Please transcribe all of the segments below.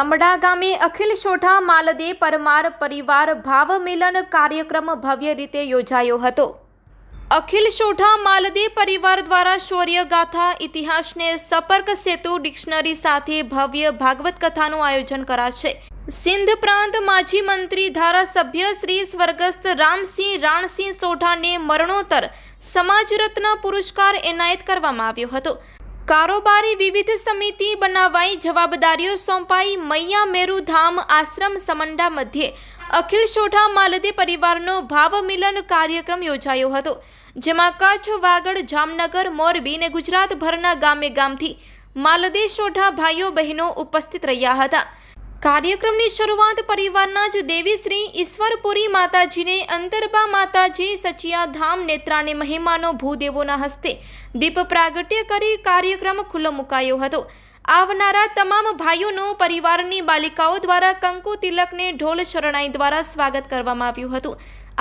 સમડા ગામે અખિલ શોઠા માલદે પરમાર પરિવાર ભાવ મિલન કાર્યક્રમ ભવ્ય રીતે યોજાયો હતો. અખિલ શોઠા માલદે પરિવાર દ્વારા શૌર્ય ગાથા, ઇતિહાસને સપર્ક સેતુ ડિક્શનરી સાથે ભવ્ય ભાગવત કથાનું આયોજન કરાશે. સિંધ પ્રાંત માજી મંત્રી ધારાસભ્ય શ્રી સ્વર્ગસ્થ રામસિંહ રાણસિંહ સોઢાને મરણોત્તર સમાજ રત્ન પુરસ્કાર એનાયત કરવામાં આવ્યો હતો. કારોબારી વિવિધ સમિતિ બનાવાઈ જવાબદારીઓ સોંપાઈ મૈયા મેરુ ધામ આશ્રમ સમંડા મધ્યે. અખિલ સોઢા માલદે પરિવારનો ભાવ મિલન કાર્યક્રમ યોજાયો હતો, જેમાં કચ્છ, વાગડ, જામનગર, મોરબી ને ગુજરાતભરના ગામે ગામથી માલદે સોઢા ભાઈઓ બહેનો ઉપસ્થિત રહ્યા હતા. કાર્યક્રમની શરૂઆત પરિવારના જ દેવી શ્રી ઈશ્વરપુરી માતાજીને અંતરબા માતાજી સચિયા ધામ નેત્રાને મહિમાનો ભૂદેવોના હસ્તે દીપ પ્રાગટ્ય કરી કાર્યક્રમ ખુલ્લો મુકાયો હતો. આવનારા તમામ ભાઈઓનું પરિવારની બાલિકાઓ દ્વારા કંકુ તિલકને ઢોલ શરણાઈ દ્વારા સ્વાગત કરવામાં આવ્યું હતું.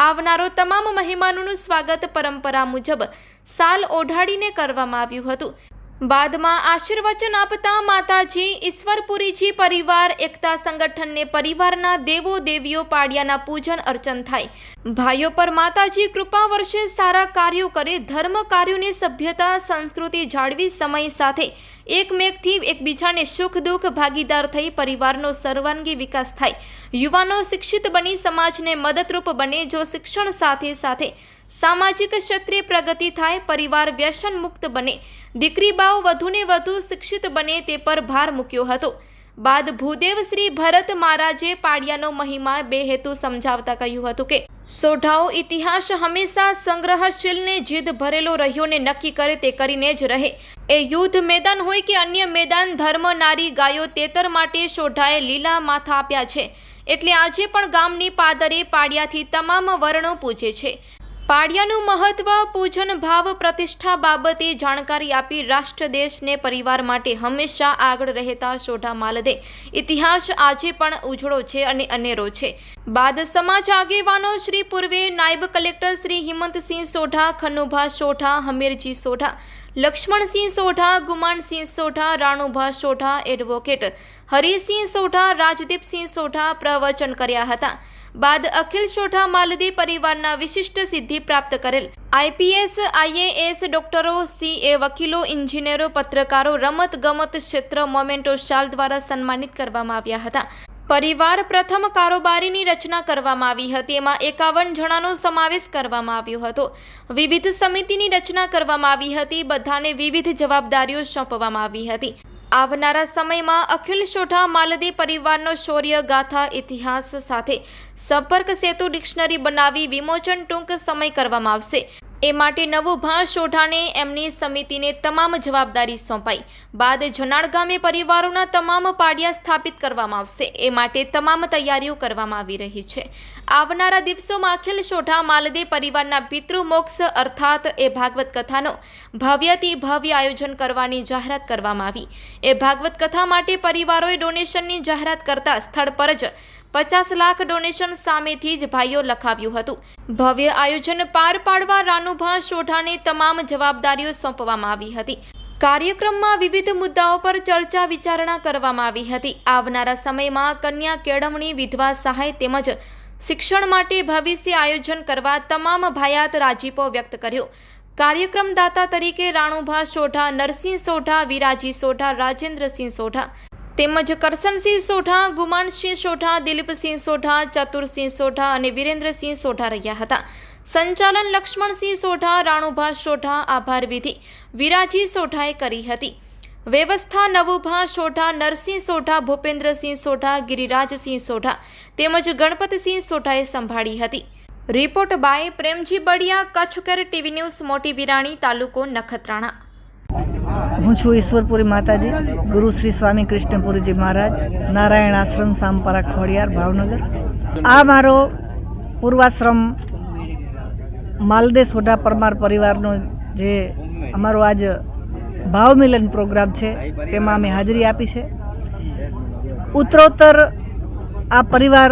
આવનારો તમામ મહેમાનોનું સ્વાગત પરંપરા મુજબ સાલ ઓઢાડીને કરવામાં આવ્યું હતું. બાદમાં આશીર્વચન આપતા માતાજી ઈશ્વરપુરીજી પરિવાર, એકતા સંગઠનને પરિવારના દેવો દેવીઓ પાડિયાના પૂજન અર્ચન થાય. ભાઈઓ પર માતાજી કૃપા વર્ષે સારા કાર્યો કરે, ધર્મ કાર્યોની સભ્યતા સંસ્કૃતિ જાળવી સમય સાથે એકમેકથી એકબીજાને સુખ દુઃખ ભાગીદાર થઈ પરિવારનો સર્વાંગી વિકાસ થાય. યુવાનો શિક્ષિત બની, સમાજને મદદરૂપ બને, જો શિક્ષણ સાથે સાથે સામાજિક ક્ષેત્રે પ્રગતિ થાય, પરિવાર વ્યસન મુક્ત બને, દીકરી બાઓ વધુને વધુ શિક્ષિત બને તે પર ભાર મૂક્યો હતો. બાદ ભૂદેવ શ્રી ભરત મહારાજે પાડિયાનો મહિમા બે હેતુ સમજાવતા કહ્યું હતું કે, સોઢાઓ ઇતિહાસ હંમેશા સંગ્રહશીલને જીદ ભરેલો રહ્યો ને નક્કી કરે તે કરીને જ રહે. એ યુદ્ધ મેદાન હોય કે અન્ય મેદાન, ધર્મ, નારી, ગાયો, તેતર માટે સોઢાએ લીલા માથા આપ્યા છે. એટલે આજે પણ ગામની પાદરે પાડિયાથી તમામ વર્ણો પૂજે છે. પાડિયાનું મહત્વ, પૂજન ભાવ, પ્રતિષ્ઠા બાબતે જાણકારી આપી રાષ્ટ્ર દેશને પરિવાર માટે હંમેશા આગળ રહેતા સોઢા માલદે. ઇતિહાસ આજે પણ ઉજળો છે અને અનેરો છે. બાદ સમાજ આગેવાનો શ્રી પૂર્વે નાયબ કલેક્ટર શ્રી હિમંતસિંહ સોઢા, ખનુભા સોઢા, હમીરજી સોઢા લક્ષ્મણસિંહ સોઢા, ગુમાનસિંહ સોઢા, રાણુભા સોઢા, એડવોકેટ હરિસિંહ સોઢા, રાજદીપસિંહ સોઢા પ્રવચન કર્યા હતા. બાદ અખિલ સોઢા માલદી પરિવારના વિશિષ્ટ સિદ્ધિ પ્રાપ્ત કરેલ. આઈપીએસ, આઈએએસ ડોક્ટરો, સીએ વકીલો, ઇન્જિનિયરો, પત્રકારો રમત ગમત ક્ષેત્ર, મોમેન્ટો શાલ દ્વારા સન્માનિત કરવામાં આવ્યા હતા. પરિવાર પ્રથમ કારોબારીની રચના કરવામાં આવી હતી. એમાં એકાવન જણાનો સમાવેશ કરવામાં આવ્યો હતો. વિવિધ સમિતિની રચના કરવામાં આવી હતી. બધાને વિવિધ જવાબદારીઓ સોંપવામાં આવી હતી. આવનારા સમયમાં અખિલ શોઠા માલદી પરિવારનો શૌર્ય ગાથા ઇતિહાસ સાથે સંપર્ક સેતુ ડિક્શનરી બનાવી વિમોચન ટૂંક સમય કરવામાં આવશે. એ માટે નવું ભાં શોઠાને એમની સમિતિને તમામ જવાબદારી સોંપાઈ. બાદ જનાળ ગામે પરિવારોના તમામ પાડિયા સ્થાપિત કરવામાં આવશે. એ માટે તમામ તૈયારીઓ કરવામાં આવી રહી છે. આવનારા દિવસોમાં અખિલ સોઢા માલદે પરિવારના પિતૃમોક્ષ અર્થાત એ ભાગવત કથાનો ભવ્યથી ભવ્ય આયોજન કરવાની જાહેરાત કરવામાં આવી. એ ભાગવત કથા માટે પરિવારોએ ડોનેશનની જાહેરાત કરતા સ્થળ પર જ પચાસ લાખ ડોનેશન સામેથી જ ભાઈઓ લખાવ્યું હતું. ભવ્ય આયોજન પાર પાડવા રાનુભા શોઢાને તમામ જવાબદારીઓ સોંપવામાં આવી હતી. કાર્યક્રમમાં વિવિધ મુદ્દાઓ પર ચર્ચા વિચારણા કરવામાં આવી હતી. આવનારા સમયમાં કન્યા કેળવણી, વિધવા સહાય તેમજ શિક્ષણ માટે ભવિષ્ય આયોજન કરવા તમામ ભાયાત રાજીપો વ્યક્ત કર્યો. કાર્યક્રમદાતા તરીકે રાણુભા સોઢા, નરસિંહ સોઢા, વિરાજી સોઢા, રાજેન્દ્રસિંહ સોઢા તેમજ કરશનસિંહ સોઢા, ગુમાનસિંહ સોઢા, દિલીપસિંહ સોઢા, ચતુરસિંહ સોઢા અને વિરેન્દ્રસિંહ સોઢા રહ્યા હતા. સંચાલન લક્ષ્મણસિંહ સોઢા, રાણુભા સોઢા, આભાર વિધિ વિરાજી સોઢાએ કરી હતી. વ્યવસ્થા નવુભા સોઢા, નરસિંહ સોઢા, ભૂપેન્દ્રસિંહ સોઢા, ગિરિરાજસિંહ સોઢા તેમજ ગણપતસિંહ સોઢાએ સંભાળી હતી. રિપોર્ટ બાય પ્રેમજી બડિયા, કચ્છકર ટીવી ન્યૂઝ, મોટી વિરાણી, તાલુકો નખત્રાણા. હું છું ઈશ્વરપુરી માતાજી, ગુરુ શ્રી સ્વામી કૃષ્ણપુરીજી મહારાજ, નારાયણ આશ્રમ, સામપરા ખોડિયાર, ભાવનગર. આ મારો પૂર્વાશ્રમ માલદે સોઢા પરમાર પરિવારનો જે અમારો આજ ભાવમિલન પ્રોગ્રામ છે, તેમાં અમે હાજરી આપી છે. ઉત્તરોત્તર આ પરિવાર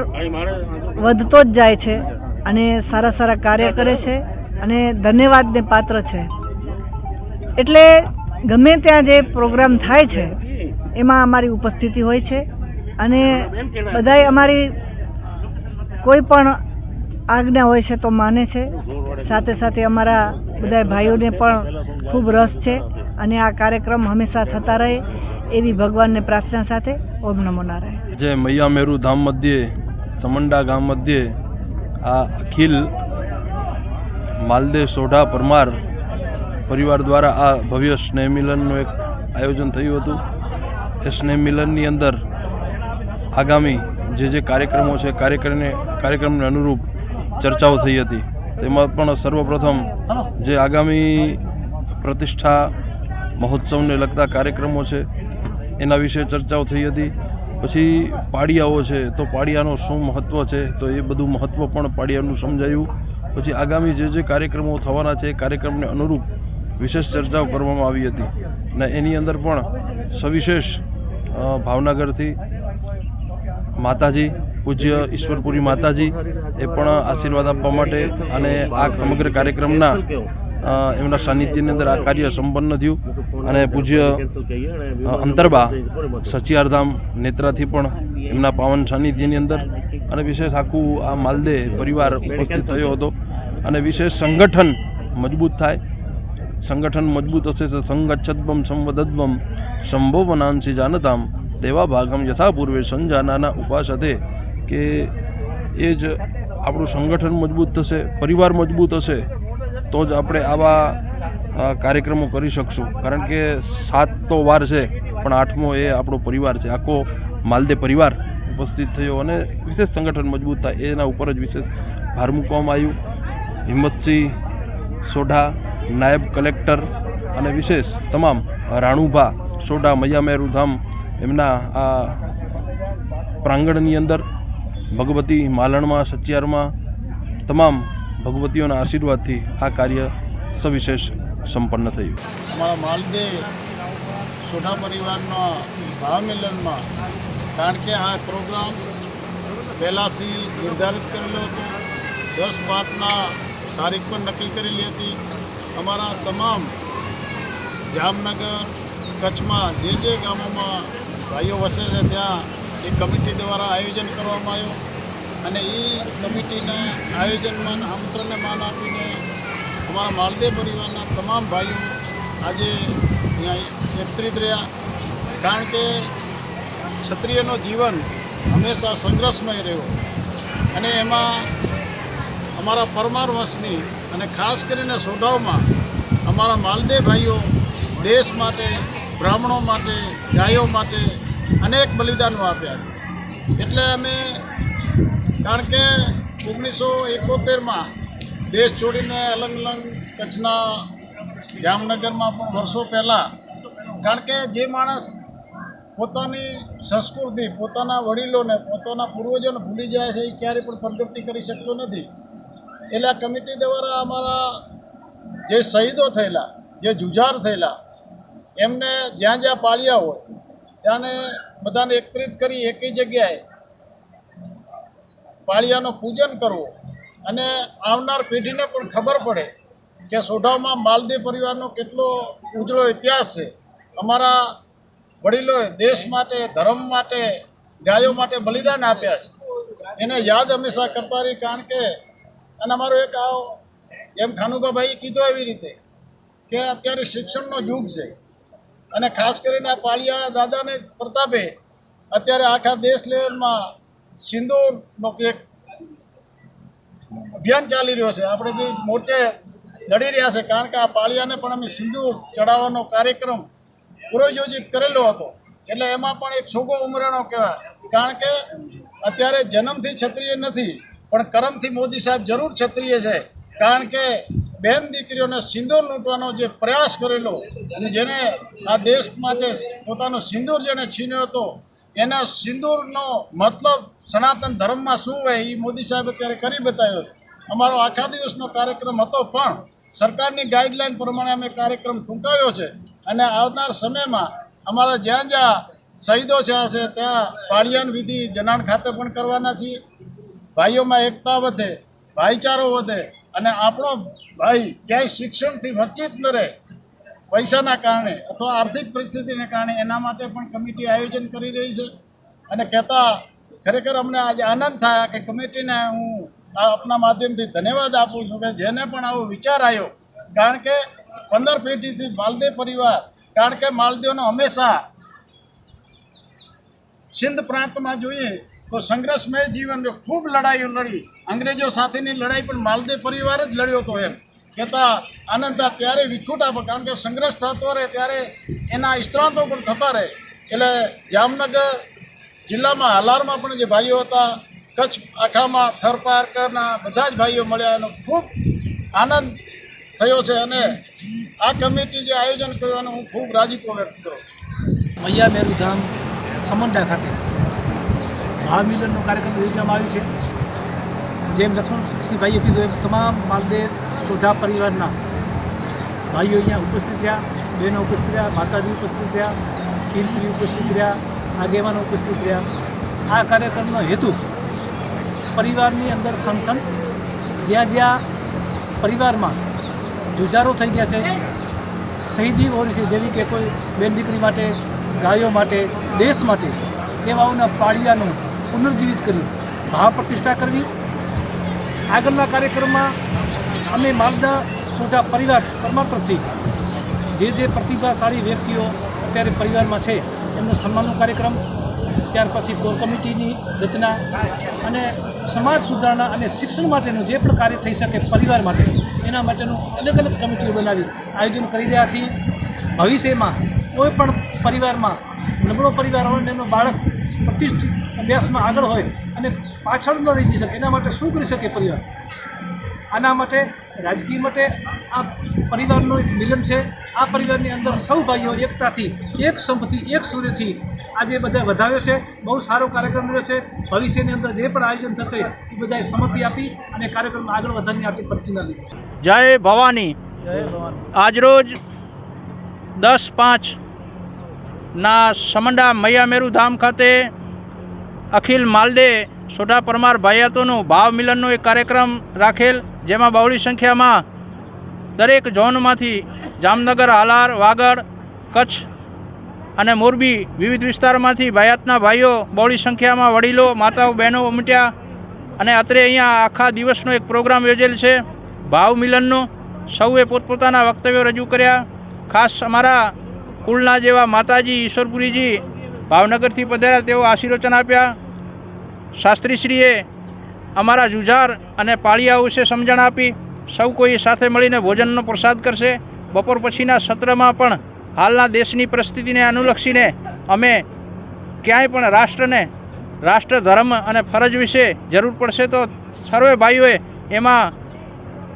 વધતો જ જાય છે અને સારા સારા કાર્ય કરે છે અને ધન્યવાદને પાત્ર છે. એટલે ગમે ત્યાં જે પ્રોગ્રામ થાય છે, એમાં અમારી ઉપસ્થિતિ હોય છે અને બધાય અમારી કોઈ પણ આજ્ઞા હોય છે તો માને છે. સાથે સાથે અમારા બધા ભાઈઓને પણ ખૂબ રસ છે. અને આ કાર્યક્રમ હંમેશા થતા રહે એવી ભગવાનને પ્રાર્થના સાથે ઓમ નમો નારાયણ. જે મૈયા મેરુ ધામ મધ્યે, સમંડા ગામ મધ્યે આ અખિલ માલદેવ સોઢા પરમાર પરિવાર દ્વારા આ ભવ્ય સ્નેહ મિલનનું એક આયોજન થયું હતું. એ સ્નેહ મિલનની અંદર આગામી જે જે કાર્યક્રમો છે, કાર્યક્રમને કાર્યક્રમને અનુરૂપ ચર્ચાઓ થઈ હતી. તેમાં પણ સર્વપ્રથમ જે આગામી પ્રતિષ્ઠા મહોત્સવને લગતા કાર્યક્રમો છે, એના વિશે ચર્ચાઓ થઈ હતી. પછી પાડિયાઓ છે, તો પાડિયાનું શું મહત્ત્વ છે, તો એ બધું મહત્ત્વ પણ પાડિયાનું સમજાયું. પછી આગામી જે જે કાર્યક્રમો થવાના છે, એ કાર્યક્રમને અનુરૂપ વિશેષ ચર્ચાઓ કરવામાં આવી હતી. અને એની અંદર પણ સવિશેષ ભાવનગરથી માતાજી, પૂજ્ય ઈશ્વરપુરી માતાજી, એ પણ આશીર્વાદ આપવા માટે અને આ સમગ્ર કાર્યક્રમના એમના સાનિધ્યની અંદર આ કાર્ય સંપન્ન થયું. અને પૂજ્ય અંતરબા સચિયારધામ નેત્રાથી પણ એમના પાવન સાનિધ્યની અંદર અને વિશેષ આખું આ માલદે પરિવાર ઉપસ્થિત થયો હતો. અને વિશેષ સંગઠન મજબૂત થાય. સંગઠન મજબૂત હશે તો સંગચ્છદ્વમ સંવદદ્વમ સંભોવનાંસી જાનતામ દેવા ભાગમ યથા પૂર્વે સંજાનાના ઉપાસતે કે એ જ આપણું સંગઠન મજબૂત થશે પરિવાર મજબૂત હશે તો જ આપણે આવા કાર્યક્રમો કરી શકશું. કારણ કે સાત તો વાર છે, પણ આઠમો એ આપણો પરિવાર છે. આખો માલદે પરિવાર ઉપસ્થિત થયો અને વિશેષ સંગઠન મજબૂત થાય. એના ઉપર જ વિશેષ ભાર મૂકવામાં આવ્યું. હિંમતસિંહ સોઢા, નાયબ કલેક્ટર અને વિશેષ તમામ રાણુભા સોઢા મૈયામેરુ ધામ એમના આ પ્રાંગણની અંદર, ભગવતી માલણમાં સચિયારમાં તમામ ભગવતીઓના આશીર્વાદથી આ કાર્ય સવિશેષ સંપન્ન થયું. અમારા માલદે સોઢા પરિવારના ભાવમિલનમાં કારણ કે આ પ્રોગ્રામ પહેલાંથી નિર્ધારિત કરેલો હતો. દસ પાંચના તારીખ પણ નક્કી કરેલી હતી. અમારા તમામ જામનગર, કચ્છમાં જે જે ગામોમાં ભાઈઓ વસે છે, ત્યાં એક કમિટી દ્વારા આયોજન કરવામાં આવ્યું. અને એ કમિટીના આયોજનમાં આમંત્રણને માન આપીને અમારા માલદેવ પરિવારના તમામ ભાઈઓ આજે અહીંયા એકત્રિત રહ્યા. કારણ કે ક્ષત્રિયનો જીવન હંમેશા સંઘર્ષમય રહ્યો. અને એમાં અમારા પરમાર વંશની અને ખાસ કરીને સોઢાઓમાં અમારા માલદેવ ભાઈઓ દેશ માટે, બ્રાહ્મણો માટે, ગાયો માટે અનેક બલિદાનો આપ્યા છે. એટલે અમે, કારણ કે ઓગણીસો એકોતેરમાં દેશ છોડીને અલગ અલગ કચ્છના જામનગરમાં પણ વર્ષો પહેલાં, કારણ કે જે માણસ પોતાની સંસ્કૃતિ, પોતાના વડીલોને, પોતાના પૂર્વજોને ભૂલી જાય છે, એ ક્યારેય પણ પ્રગતિ કરી શકતો નથી. એટલે આ કમિટી દ્વારા અમારા જે શહીદો થયેલા, જે જુજાર થયેલા, એમને જ્યાં જ્યાં પાળ્યા હોય, ત્યાંને બધાને એકત્રિત કરી એકી જગ્યાએ પાળિયાનું પૂજન કરવું. અને આવનાર પેઢીને પણ ખબર પડે કે સોઢામાં માલદેવ પરિવારનો કેટલો ઉજળો ઇતિહાસ છે. અમારા વડીલોએ દેશ માટે, ધર્મ માટે, ગાયો માટે બલિદાન આપ્યા છે. એને યાદ હંમેશા કરતા રહી કારણ કે, અને અમારો એક આવો એમ ખાનુકાભાઈ કીધું એવી રીતે કે અત્યારે શિક્ષણનો યુગ છે. અને ખાસ કરીને આ પાળિયા દાદાને પ્રતાપે અત્યારે આખા દેશ લેવલમાં સિંદૂરનો એક અભિયાન ચાલી રહ્યો છે. આપણે જે મોરચે લડી રહ્યા છે, કારણ કે આ પાળિયાને પણ અમે સિંદૂર ચડાવવાનો કાર્યક્રમ પુરોયોજિત કરેલો હતો. એટલે એમાં પણ એક છોગો ઉમરાણો કહેવાય. કારણ કે અત્યારે જન્મથી ક્ષત્રિય નથી, પણ કરમથી મોદી સાહેબ જરૂર ક્ષત્રિય છે. કારણ કે બેન દીકરીઓને સિંદૂર લૂંટવાનો જે પ્રયાસ કરેલો અને જેને આ દેશ માટે પોતાનો સિંદૂર જેને છીન્યો હતો, એના સિંદૂરનો મતલબ સનાતન ધર્મમાં શું હોય એ મોદી સાહેબ અત્યારે કરી બતાવ્યો. અમારો આખા દિવસનો કાર્યક્રમ હતો, પણ સરકારની ગાઈડલાઈન પ્રમાણે અમે કાર્યક્રમ ટૂંકાવ્યો છે અને આવનાર સમયમાં અમારા જ્યાં જ્યાં શહીદો છે છે, ત્યાં પાળિયાન વિધિ જનાણ ખાતે પણ કરવાના છીએ. ભાઈઓમાં એકતા વધે, ભાઈચારો વધે અને આપણો ભાઈ ક્યાંય શિક્ષણથી વંચિત ન રહે, પૈસાના કારણે અથવા આર્થિક પરિસ્થિતિને કારણે એના માટે પણ કમિટી આયોજન કરી રહી છે. અને કહેતા ખરેખર અમને આજે આનંદ થયા કે કમિટીને હું આપના માધ્યમથી ધન્યવાદ આપું છું કે જેને પણ આવો વિચાર આવ્યો. કારણ કે પંદર પેઢીથી માલદેવ પરિવાર, કારણ કે માલદેવનો હંમેશા સિંધ પ્રાંતમાં જોઈએ તો સંઘર્ષમય જીવન ખૂબ લડાઈઓ લડી. અંગ્રેજો સાથેની લડાઈ પણ માલદેવ પરિવાર જ લડ્યો હતો એમ. કહેતા આનંદ ત્યારે વિખૂટા પર કારણ કે સંઘર્ષ થતો રહે ત્યારે એના નિષ્ણાતો પણ થતા રહે. એટલે જામનગર જિલ્લામાં, હાલારમાં પણ જે ભાઈઓ હતા કચ્છ આખામાં થરપારકરના બધા જ ભાઈઓ મળ્યા. એનો ખૂબ આનંદ થયો છે અને આ કમિટી જે આયોજન કર્યું એનો હું ખૂબ રાજીપો વ્યક્ત કરું છું. મૈયા મેરુધામ સમંડા ખાતે મહામિલનનો કાર્યક્રમ યોજવામાં આવ્યો છે. જેમ લક્ષ્મણ ભાઈએ કીધું એમ તમામ માલદેવ સોઢા પરિવારના ભાઈઓ અહીંયા ઉપસ્થિત રહ્યા, બહેનો ઉપસ્થિત રહ્યા, માતાજી ઉપસ્થિત રહ્યા પીરશ્રી ઉપસ્થિત રહ્યા, આગેવાનો ઉપસ્થિત રહ્યા. આ કાર્યક્રમનો હેતુ પરિવારની અંદર સંતન જ્યાં જ્યાં પરિવારમાં જુજારો થઈ ગયા છે, શહીદી ઓરી છે, જેવી કે કોઈ બેન દીકરી માટે, ગાયો માટે, દેશ માટે, એવાઓના પાળિયાનું પુનર્જીવિત કર્યું. ભાવ પ્રતિષ્ઠા કરવી. આગળના કાર્યક્રમમાં અમે માલદા સોઢા પરિવાર પરમાર જે જે પ્રતિભાશાળી વ્યક્તિઓ અત્યારે પરિવારમાં છે, એમનો સન્માનનો કાર્યક્રમ ત્યાર પછી કોર કમિટીની રચના અને સમાજ સુધારણા અને શિક્ષણ માટેનું જે પણ કાર્ય થઈ શકે પરિવાર માટે, એના માટેનું અલગ અલગ કમિટીઓ બનાવી આયોજન કરી રહ્યા છીએ. ભવિષ્યમાં કોઈ પણ પરિવારમાં નબળો પરિવાર હોય અને એનો બાળક પ્રતિષ્ઠિત અભ્યાસમાં આગળ હોય અને પાછળ ન રહી શકે, એના માટે શું કરી શકે પરિવાર? આના માટે રાજકીય માટે આ પરિવારનો એક મિલન છે. આ પરિવારની અંદર સૌ ભાઈઓ એકતાથી એક સંપથી એક સૂર્યથી આજે બધા વધાવ્યો છે. બહુ સારો કાર્યક્રમ રહ્યો છે. ભવિષ્યની અંદર જે પણ આયોજન થશે એ બધાએ સંમતિ આપી અને કાર્યક્રમ આગળ વધારવાની આપી પ્રતિના લીધી. જય ભવાની. જય ભવાની. આજરોજ દસ પાંચ ના સમંડા મૈયામેરુ ધામ ખાતે અખિલ માલદે સોઢા પરમાર ભાઈયાતોનું ભાવ મિલનનો એક કાર્યક્રમ રાખેલ, જેમાં બહોળી સંખ્યામાં દરેક ઝોનમાંથી જામનગર હાલાર વાગડ, કચ્છ અને મોરબી વિવિધ વિસ્તારમાંથી ભાયાતના ભાઈઓ બહોળી સંખ્યામાં વડીલો, માતાઓ, બહેનો ઉમટ્યા અને અત્રે અહીંયા આખા દિવસનો એક પ્રોગ્રામ યોજેલ છે. ભાવ મિલનનો સૌએ પોતપોતાના વક્તવ્યો રજૂ કર્યા. ખાસ અમારા કુલના જેવા માતાજી, ઈશ્વરપુરીજી ભાવનગરથી પધાર્યા તેઓ આશીર્વચન આપ્યા. શાસ્ત્રીશ્રીએ અમારા જુજાર અને પાળિયાઓ વિશે સમજણ આપી, સૌ કોઈ સાથે મળીને ભોજનનો પ્રસાદ કરશે. બપોર પછીના સત્રમાં પણ હાલના દેશની પરિસ્થિતિને અનુલક્ષીને અમે ક્યાંય પણ રાષ્ટ્રને રાષ્ટ્ર ધર્મ અને ફરજ વિશે જરૂર પડશે તો સર્વે ભાઈઓએ એમાં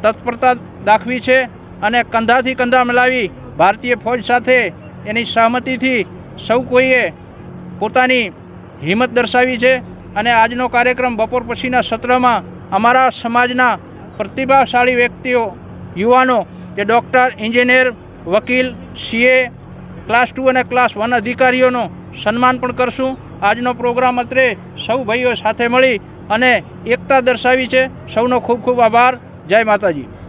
તત્પરતા દાખવી છે અને કંધાથી કંધા મિલાવી ભારતીય ફોજ સાથે એની સહમતિથી સૌ કોઈએ પોતાની હિંમત દર્શાવી છે. અને આજનો કાર્યક્રમ બપોર પછીના સત્રમાં અમારા સમાજના પ્રતિભાશાળી વ્યક્તિઓ, યુવાનો, જે ડૉક્ટર, એન્જિનિયર, વકીલ, સીએ, ક્લાસ ટુ અને ક્લાસ વન અધિકારીઓનો સન્માન પણ કરશું. આજનો પ્રોગ્રામ અત્રે સૌ ભાઈઓ સાથે મળી અને એકતા દર્શાવી છે. સૌનો ખૂબ ખૂબ આભાર. જય માતાજી.